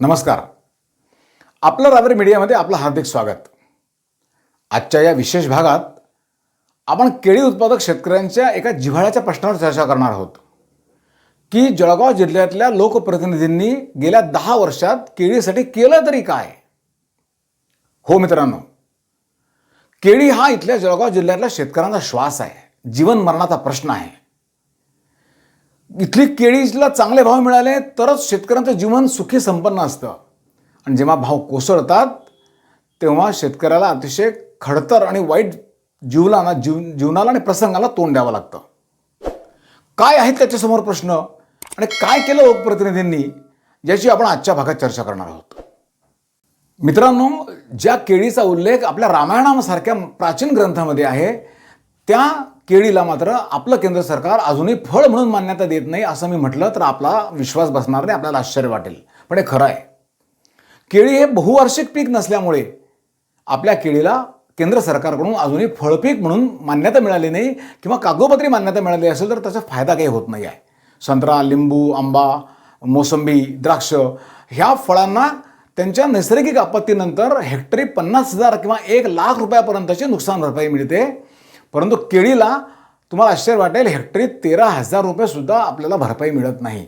नमस्कार. आपलं रावेर मीडियामध्ये आपलं हार्दिक स्वागत. आजच्या या विशेष भागात आपण केळी उत्पादक शेतकऱ्यांच्या एका जिव्हाळ्याच्या प्रश्नावर चर्चा करणार आहोत. की जळगाव जिल्ह्यातल्या लोकप्रतिनिधींनी गेल्या दहा वर्षात केळीसाठी केलं तरी काय? हो मित्रांनो केळी हा इथल्या जळगाव जिल्ह्यातल्या शेतकऱ्यांचा श्वास आहे. जीवन मरणाचा प्रश्न आहे. इथली केळीला चांगले भाव मिळाले तरच शेतकऱ्यांचं जीवन सुखी संपन्न असतं. आणि जेव्हा भाव कोसळतात तेव्हा शेतकऱ्याला अतिशय खडतर आणि वाईट जीवनाला जीव जीवनाला आणि प्रसंगाला तोंड द्यावं लागतं. काय आहेत त्याच्यासमोर प्रश्न? आणि काय केलं लोकप्रतिनिधींनी याची आपण आजच्या भागात चर्चा करणार आहोत. मित्रांनो ज्या केळीचा उल्लेख आपल्या रामायणासारख्या प्राचीन ग्रंथामध्ये आहे त्या केळीला मात्र आपलं केंद्र सरकार अजूनही फळ म्हणून मान्यता देत नाही असं मी म्हटलं तर आपला विश्वास बसणार नाही आपल्याला आश्चर्य वाटेल. पण हे खरं आहे. केळी हे बहुवार्षिक पीक नसल्यामुळे आपल्या केळीला केंद्र सरकारकडून अजूनही फळपीक म्हणून मान्यता मिळाली नाही किंवा कागदोपत्री मान्यता मिळाली असेल तर त्याचा फायदा काही होत नाही आहे. संत्रा लिंबू आंबा मोसंबी द्राक्ष ह्या फळांना त्यांच्या नैसर्गिक आपत्तीनंतर हेक्टरी पन्नास हजार किंवा एक लाख रुपयापर्यंतची नुकसान भरपाई मिळते. परंतु केळीला तुम्हाला आश्चर्य वाटेल हेक्टरी तेरा हजार रुपयेसुद्धा आपल्याला भरपाई मिळत नाही.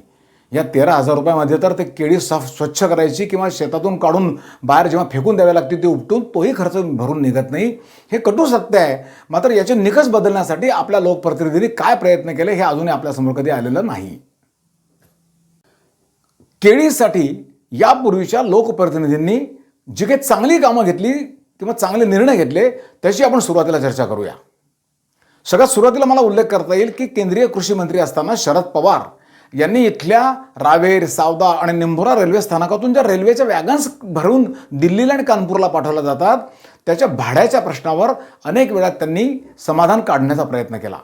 या तेरा हजार रुपयामध्ये तर ते केळी साफ स्वच्छ करायची किंवा शेतातून काढून बाहेर जेव्हा फेकून द्यावे लागते ते उपटून तोही खर्च भरून निघत नाही. हे कटू सत्य आहे. मात्र याचे निकष बदलण्यासाठी आपल्या लोकप्रतिनिधींनी काय प्रयत्न केले हे अजूनही आपल्यासमोर कधी आलेलं नाही. केळीसाठी यापूर्वीच्या लोकप्रतिनिधींनी जी काही चांगली कामं घेतली किंवा चांगले निर्णय घेतले त्याची आपण सुरुवातीला चर्चा करूया. सगळ्यात सुरुवातीला मला उल्लेख करता येईल की केंद्रीय कृषी मंत्री असताना शरद पवार यांनी इथल्या रावेर सावदा आणि निंभोरा रेल्वे स्थानकातून ज्या रेल्वेच्या वॅगन्स भरून दिल्लीला आणि कानपूरला पाठवल्या जातात त्याच्या भाड्याच्या प्रश्नावर अनेक वेळा त्यांनी समाधान काढण्याचा प्रयत्न केला.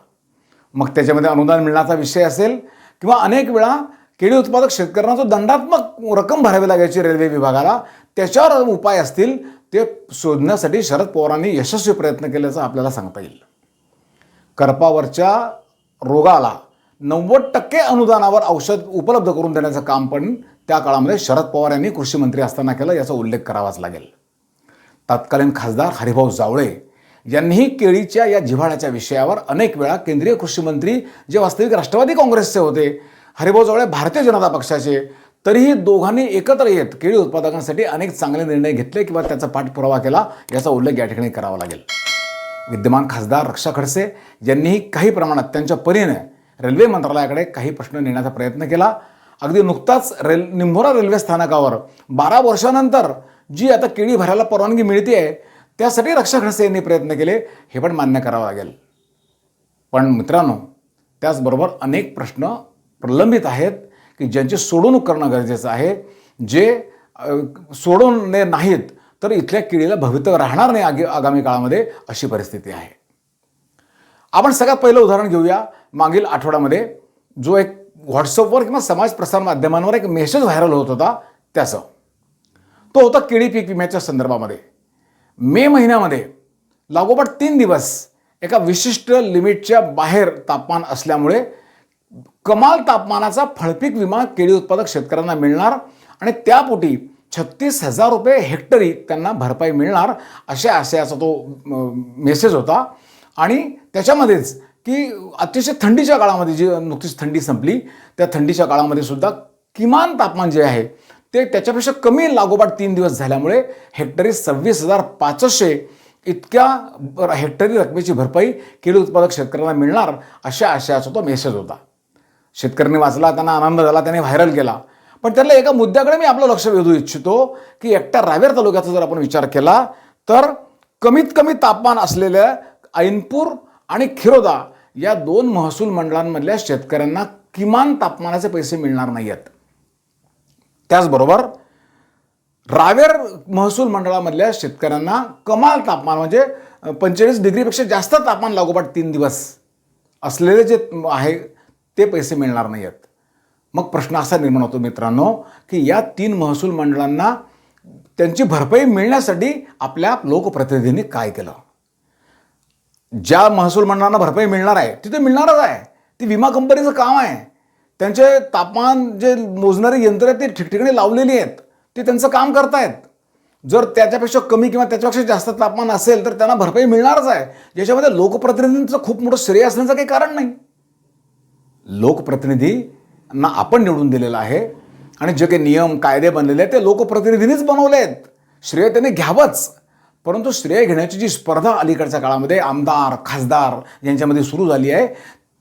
मग त्याच्यामध्ये अनुदान मिळण्याचा विषय असेल किंवा अनेक वेळा केळी उत्पादक शेतकऱ्यांना जो दंडात्मक रक्कम भरावी लागायची रेल्वे विभागाला त्याच्यावर उपाय असतील ते शोधण्यासाठी शरद पवारांनी यशस्वी प्रयत्न केल्याचं आपल्याला सांगता येईल. करपावरच्या रोगाला नव्वद टक्के अनुदानावर औषध उपलब्ध करून देण्याचं काम पण त्या काळामध्ये शरद पवार यांनी कृषी मंत्री असताना केलं याचा उल्लेख करावाच लागेल. तत्कालीन खासदार हरिभाऊ जावळे यांनीही केळीच्या या जिव्हाळ्याच्या विषयावर अनेक वेळा केंद्रीय कृषी मंत्री जे वास्तविक राष्ट्रवादी काँग्रेसचे होते हरिभाऊ जावळे भारतीय जनता पक्षाचे तरीही दोघांनी एकत्र येत केळी उत्पादकांसाठी अनेक चांगले निर्णय घेतले किंवा त्याचा पाठपुरावा केला याचा उल्लेख या ठिकाणी करावा लागेल. विद्यमान खासदार रक्षा खडसे यांनीही काही प्रमाणात त्यांच्या परीने रेल्वे मंत्रालयाकडे काही प्रश्न नेण्याचा प्रयत्न केला. अगदी नुकताच रेल निंभोरा रेल्वे स्थानकावर बारा वर्षानंतर जी आता केळी भरायला परवानगी मिळते आहे त्यासाठी रक्षा खडसे यांनी प्रयत्न केले. हे पण मान्य करावं लागेल. पण मित्रांनो त्याचबरोबर अनेक प्रश्न प्रलंबित आहेत की ज्यांची सोडवणूक करणं गरजेचं आहे. जे सोडवणे नाहीत तर इथल्या केळीला भवितव्य राहणार नाही आगे आगामी काळामध्ये अशी परिस्थिती आहे. आपण सगळ्यात पहिलं उदाहरण घेऊया. मागील आठवड्यामध्ये जो एक व्हॉट्सअपवर किंवा समाज प्रसार माध्यमांवर एक मेसेज व्हायरल होत होता त्याचं. तो होता केळी पीक विम्याच्या संदर्भामध्ये. मे महिन्यामध्ये लागोपाठ तीन दिवस एका विशिष्ट लिमिटच्या बाहेर तापमान असल्यामुळे कमाल तापमानाचा फळपीक विमा केळी उत्पादक शेतकऱ्यांना मिळणार आणि त्यापोटी छत्तीस हजार रुपये हेक्टरी त्यांना भरपाई मिळणार अशा आशयाचा तो मेसेज होता. आणि त्याच्यामध्येच की अतिशय थंडीच्या काळामध्ये जी नुकतीच थंडी संपली त्या थंडीच्या काळामध्ये सुद्धा किमान तापमान जे आहे ते त्याच्यापेक्षा कमी लागोपाठ तीन दिवस झाल्यामुळे हेक्टरी सव्वीस हजार पाचशे इतक्या हेक्टरी रकमेची भरपाई केळी उत्पादक शेतकऱ्यांना मिळणार अशा आशयाचा तो मेसेज होता. शेतकऱ्यांनी वाचला त्यांना आनंद झाला त्याने व्हायरल केला. पण त्यातल्या एका मुद्द्याकडे मी आपलं लक्ष वेधू इच्छितो की एकट्या रावेर तालुक्याचा जर आपण विचार केला तर कमीत कमी तापमान असलेल्या ऐनपूर आणि खिरोदा या दोन महसूल मंडळांमधल्या शेतकऱ्यांना किमान तापमानाचे पैसे मिळणार नाही आहेत त्याचबरोबर रावेर महसूल मंडळामधल्या शेतकऱ्यांना कमाल तापमान म्हणजे पंचेचाळीस डिग्रीपेक्षा जास्त तापमान लागोपाठ तीन दिवस असलेले जे आहे ते पैसे मिळणार नाही आहेत मग प्रश्न असा निर्माण होतो मित्रांनो की या तीन महसूल मंडळांना त्यांची भरपाई मिळण्यासाठी आपल्या लोकप्रतिनिधींनी काय केलं? ज्या महसूल मंडळांना भरपाई मिळणार आहे तिथे मिळणारच आहे. ती विमा कंपनीचं काम आहे. त्यांचे तापमान जे मोजणारी यंत्र आहेत ते ठिकठिकाणी लावलेली आहेत. ते त्यांचं काम करतायत. जर त्याच्यापेक्षा कमी किंवा त्याच्यापेक्षा जास्त तापमान असेल तर त्यांना भरपाई मिळणारच आहे. ज्याच्यामध्ये लोकप्रतिनिधींचं खूप मोठं श्रेय असण्याचं काही कारण नाही. लोकप्रतिनिधी ना आपण निवडून दिलेलं आहे आणि जे काही नियम कायदे बनलेले आहेत ते लोकप्रतिनिधींनीच बनवले आहेत श्रेय त्यांनी घ्यावंच. परंतु श्रेय घेण्याची जी स्पर्धा अलीकडच्या काळामध्ये आमदार खासदार यांच्यामध्ये सुरू झाली आहे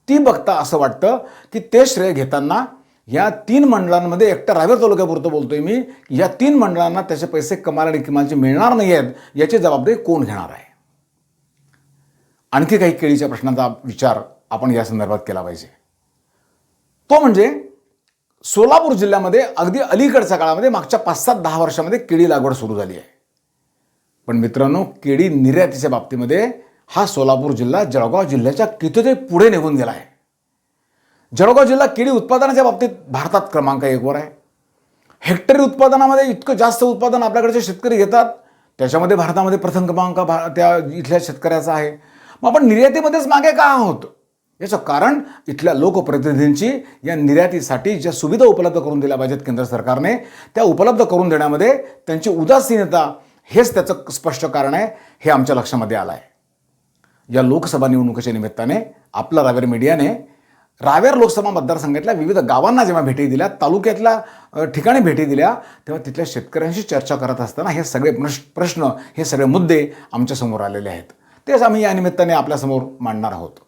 ती बघता असं वाटतं की ते श्रेय घेताना या तीन मंडळांमध्ये एकट्या रावेर तालुक्यापुरतं बोलतोय मी या तीन मंडळांना त्याचे पैसे कमाल आणि किमानचे मिळणार नाही आहेत याची जबाबदारी कोण घेणार आहे? आणखी काही केळीच्या प्रश्नांचा विचार आपण या संदर्भात केला पाहिजे. तो म्हणजे सोलापूर जिल्ह्यामध्ये अगदी अलीकडच्या काळामध्ये मागच्या पाच सात दहा वर्षामध्ये केळी लागवड सुरू झाली आहे. पण मित्रांनो केळी निर्यातीच्या बाबतीमध्ये हा सोलापूर जिल्हा जळगाव जिल्ह्याच्या कितीतरी पुढे निघून गेला आहे. जळगाव जिल्हा केळी उत्पादनाच्या बाबतीत भारतात क्रमांक एकवर आहे. हेक्टरी उत्पादनामध्ये इतकं जास्त उत्पादन आपल्याकडचे शेतकरी घेतात त्याच्यामध्ये भारतामध्ये प्रथम क्रमांक भा त्या इथल्या शेतकऱ्याचा आहे. मग आपण निर्यातीमध्येच मागे का आहोत? याचं कारण इथल्या लोकप्रतिनिधींची या निर्यातीसाठी ज्या सुविधा उपलब्ध करून दिल्या पाहिजेत केंद्र सरकारने त्या उपलब्ध करून देण्यामध्ये त्यांची उदासीनता हेच त्याचं स्पष्ट कारण आहे हे आमच्या लक्षामध्ये आलं आहे या लोकसभा निवडणुकीच्या निमित्ताने आपला रावेर मीडियाने रावेर लोकसभा मतदारसंघातल्या विविध गावांना जेव्हा भेटी दिल्या तालुक्यातल्या ठिकाणी भेटी दिल्या तेव्हा तिथल्या शेतकऱ्यांशी चर्चा करत असताना हे सगळे प्रश प्रश्न हे सगळे मुद्दे आमच्यासमोर आलेले आहेत. तेच आम्ही या निमित्ताने आपल्यासमोर मांडणार आहोत.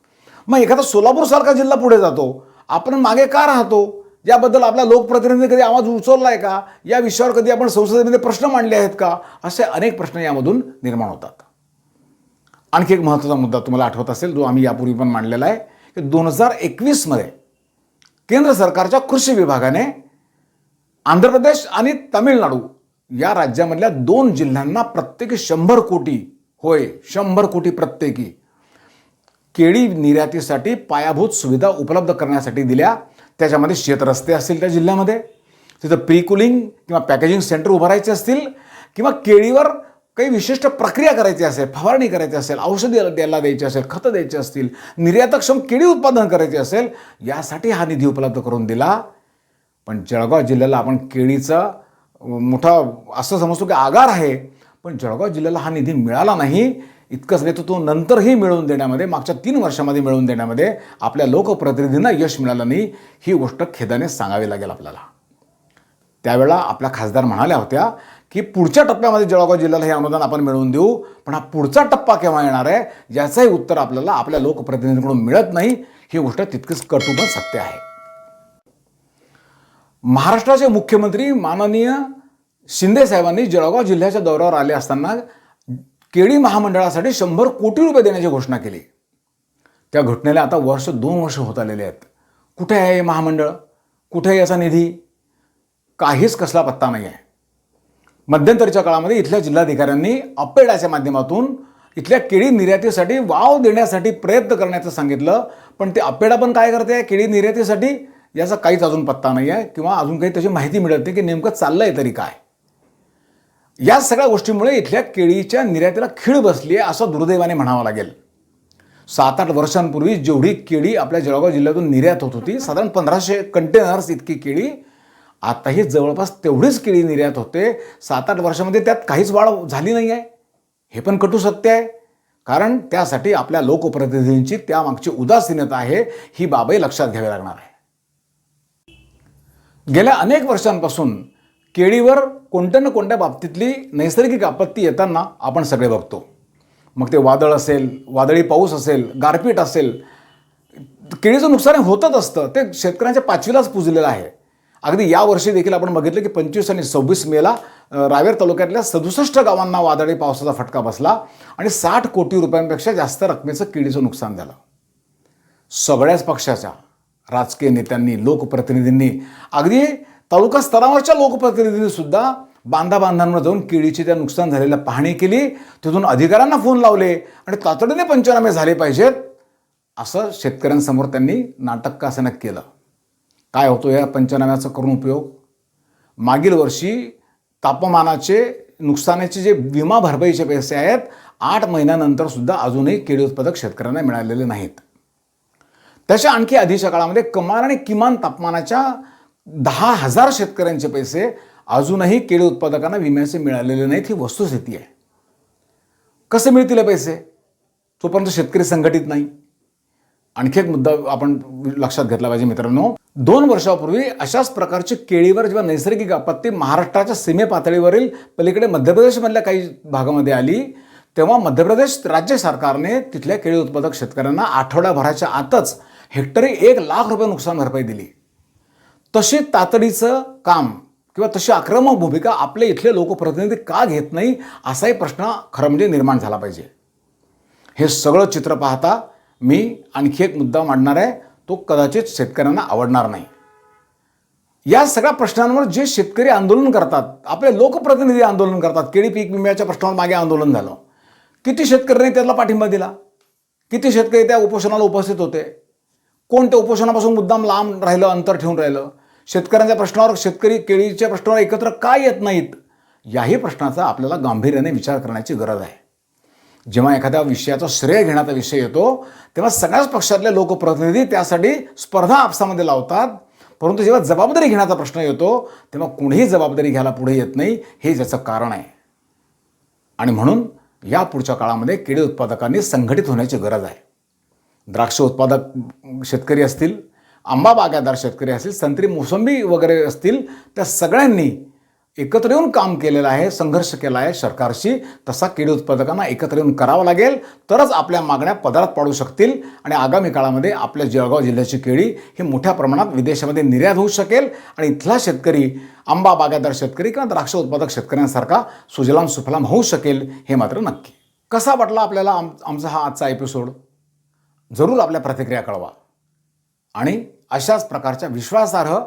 मग एखादा सोलापूरसारखा जिल्हा पुढे जातो. आपण मागे का राहतो? याबद्दल आपला लोकप्रतिनिधी कधी आवाज उचलला आहे का? या विषयावर कधी आपण संसदेमध्ये प्रश्न मांडले आहेत का? असे अनेक प्रश्न यामधून निर्माण होतात. आणखी एक महत्त्वाचा मुद्दा तुम्हाला आठवत असेल जो आम्ही यापूर्वी पण मांडलेला आहे की दोन हजार एकवीसमध्ये केंद्र सरकारच्या कृषी विभागाने आंध्र प्रदेश आणि तामिळनाडू या राज्यामधल्या दोन जिल्ह्यांना प्रत्येकी शंभर कोटी होय शंभर कोटी प्रत्येकी केळी निर्यातीसाठी पायाभूत सुविधा उपलब्ध करण्यासाठी दिल्या. त्याच्यामध्ये शेतरस्ते असतील त्या जिल्ह्यामध्ये. तिथं प्री कुलिंग किंवा पॅकेजिंग सेंटर उभारायचे असतील किंवा केळीवर काही विशिष्ट प्रक्रिया करायची असेल फवारणी करायची असेल औषधी द्यायला द्यायची असेल खतं द्यायची असतील निर्यातक्षम केळी उत्पादन करायचे असेल यासाठी हा निधी उपलब्ध करून दिला. पण जळगाव जिल्ह्याला आपण केळीचा मोठा असं समजतो की आगार आहे पण जळगाव जिल्ह्याला हा निधी मिळाला नाही. इतकंच नाही तर तो नंतरही मिळवून देण्यामध्ये मागच्या तीन वर्षामध्ये मिळवून देण्यामध्ये आपल्या लोकप्रतिनिधींना यश मिळालं नाही ही गोष्ट खेदाने सांगावी लागेल आपल्याला. त्यावेळेला आपल्या खासदार म्हणाल्या होत्या की पुढच्या टप्प्यामध्ये जळगाव जिल्ह्याला हे अनुदान आपण मिळवून देऊ पण हा पुढचा टप्पा केव्हा येणार आहे याचंही उत्तर आपल्याला आपल्या लोकप्रतिनिधींकडून मिळत नाही ही गोष्ट तितकीच कटू सत्य आहे. महाराष्ट्राचे मुख्यमंत्री माननीय शिंदे साहेबांनी जळगाव जिल्ह्याच्या दौऱ्यावर आले असताना केळी महामंडळासाठी शंभर कोटी रुपये देण्याची घोषणा केली. त्या घटनेला आता वर्ष दोन वर्ष होत आलेले आहेत. कुठे आहे हे महामंडळ? कुठे आहे याचा निधी? काहीच कसला पत्ता नाही आहे मध्यंतरीच्या काळामध्ये इथल्या जिल्हाधिकाऱ्यांनी अपेडाच्या माध्यमातून इथल्या केळी निर्यातीसाठी वाव देण्यासाठी प्रयत्न करण्याचं सांगितलं. पण ते अपेडा पण काय करते? केळी निर्यातीसाठी? याचा काहीच अजून पत्ता नाही आहे किंवा अजून काही त्याची माहिती मिळत नाही की नेमकं चाललं आहे तरी काय. या सगळ्या गोष्टीमुळे इथल्या केळीच्या निर्यातीला खीळ बसली आहे असं दुर्दैवाने म्हणावं लागेल. सात आठ वर्षांपूर्वी जेवढी केळी आपल्या जळगाव जिल्ह्यातून निर्यात होत होती साधारण पंधराशे कंटेनर्स इतकी केळी आताही जवळपास तेवढीच केळी निर्यात होते. सात आठ वर्षामध्ये त्यात काहीच वाढ झाली नाही आहे हे पण कटू सत्य आहे. कारण त्यासाठी आपल्या लोकप्रतिनिधींची त्यामागची उदासीनता आहे ही बाबही लक्षात घ्यावी लागणार आहे. गेल्या अनेक वर्षांपासून केळीवर कोणत्या ना कोणत्या बाबतीतली नैसर्गिक आपत्ती येताना आपण सगळे बघतो. मग ते वादळ असेल वादळी पाऊस असेल गारपीट असेल केळीचं नुकसान हे होतच असतं. ते शेतकऱ्यांच्या पाचवीलाच पुजलेलं आहे. अगदी यावर्षी देखील आपण बघितलं की पंचवीस आणि सव्वीस मेला रावेर तालुक्यातल्या सदुसष्ट गावांना वादळी पावसाचा फटका बसला आणि साठ कोटी रुपयांपेक्षा जास्त रकमेचं केळीचं नुकसान झालं. सगळ्याच पक्षाच्या राजकीय नेत्यांनी लोकप्रतिनिधींनी अगदी तालुका स्तरावरच्या लोकप्रतिनिधींनी सुद्धा बांधा बांधांवर जाऊन केळीची त्या नुकसान झालेल्या पाहणी केली. तिथून अधिकाऱ्यांना फोन लावले आणि तातडीने पंचनामे झाले पाहिजेत असं शेतकऱ्यांसमोर त्यांनी नाटक केलं. काय होतो या पंचनाम्याचा करून उपयोग? मागील वर्षी तापमानाचे नुकसानाचे जे विमा भरपाईचे पैसे आहेत आठ महिन्यानंतर सुद्धा अजूनही केळी उत्पादक शेतकऱ्यांना मिळालेले नाहीत. त्याच्या आणखी आधीच्या काळामध्ये कमाल आणि किमान तापमानाच्या दहा हजार शेतकऱ्यांचे पैसे अजूनही केळी उत्पादकांना विम्याचे मिळालेले नाहीत ही वस्तुस्थिती आहे. कसे मिळतील पैसे? तोपर्यंत शेतकरी संघटित नाही. आणखी एक मुद्दा आपण लक्षात घेतला पाहिजे मित्रांनो. दोन वर्षापूर्वी अशाच प्रकारची केळीवर जेव्हा नैसर्गिक आपत्ती महाराष्ट्राच्या सीमे पातळीवरील पलीकडे मध्य प्रदेशमधल्या काही भागामध्ये आली तेव्हा मध्य प्रदेश राज्य सरकारने तिथल्या केळी उत्पादक शेतकऱ्यांना आठवड्याभराच्या आतच हेक्टरी एक लाख रुपये नुकसान भरपाई दिली. तशी तातडीचं काम किंवा तशी आक्रमक भूमिका आपले इथले लोकप्रतिनिधी का घेत नाही असाही प्रश्न खरं म्हणजे निर्माण झाला पाहिजे. हे सगळं चित्र पाहता मी आणखी एक मुद्दा मांडणार आहे तो कदाचित शेतकऱ्यांना आवडणार नाही. या सगळ्या प्रश्नांवर जे शेतकरी आंदोलन करतात आपले लोकप्रतिनिधी आंदोलन करतात केळी पीक विम्याच्या प्रश्नावर मागे आंदोलन झालं. किती शेतकऱ्यांनी त्याला पाठिंबा दिला? किती शेतकरी त्या उपोषणाला उपस्थित होते? कोण त्या उपोषणापासून मुद्दाम लांब राहिलं अंतर ठेवून राहिलं? शेतकऱ्यांच्या प्रश्नावर शेतकरी केळीच्या प्रश्नावर एकत्र का येत नाहीत? याही प्रश्नाचा आपल्याला गांभीर्याने विचार करण्याची गरज आहे. जेव्हा एखाद्या विषयाचा श्रेय घेण्याचा विषय येतो तेव्हा सगळ्याच पक्षातले लोकप्रतिनिधी त्यासाठी स्पर्धा आपसामध्ये लावतात. परंतु जेव्हा जबाबदारी घेण्याचा प्रश्न येतो तेव्हा कोणीही जबाबदारी घ्यायला पुढे येत नाही हे ज्याचं कारण आहे. आणि म्हणून या पुढच्या काळामध्ये केळी उत्पादकांनी संघटित होण्याची गरज आहे. द्राक्ष उत्पादक शेतकरी असतील आंबा बागायतदार शेतकरी असतील संत्री मोसंबी वगैरे असतील त्या सगळ्यांनी एकत्र येऊन काम केलेलं आहे संघर्ष केला आहे सरकारशी. तसा केळी उत्पादकांना एकत्र येऊन करावं लागेल. तरच आपल्या मागण्या पदरात पाडू शकतील आणि आगामी काळामध्ये आपल्या जळगाव जिल्ह्याची केळी ही मोठ्या प्रमाणात विदेशामध्ये निर्यात होऊ शकेल. आणि इथला शेतकरी आंबा बागायतदार शेतकरी किंवा द्राक्ष उत्पादक शेतकऱ्यांसारखा सुजलाम सुफलाम होऊ शकेल हे मात्र नक्की. कसा वाटला आपल्याला आम आमचा हा आजचा एपिसोड जरूर आपल्या प्रतिक्रिया कळवा. आणि अशाच प्रकारच्या विश्वासार्ह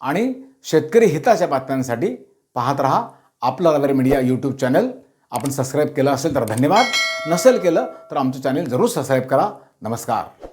आणि शेतकरी हिताच्या बातम्यांसाठी पाहत रहा आपलं रवेर मीडिया यूट्यूब चॅनल आपण सबस्क्राईब केलं असेल तर धन्यवाद. नसेल केलं तर आमचं चॅनल जरूर सबस्क्राईब करा. नमस्कार.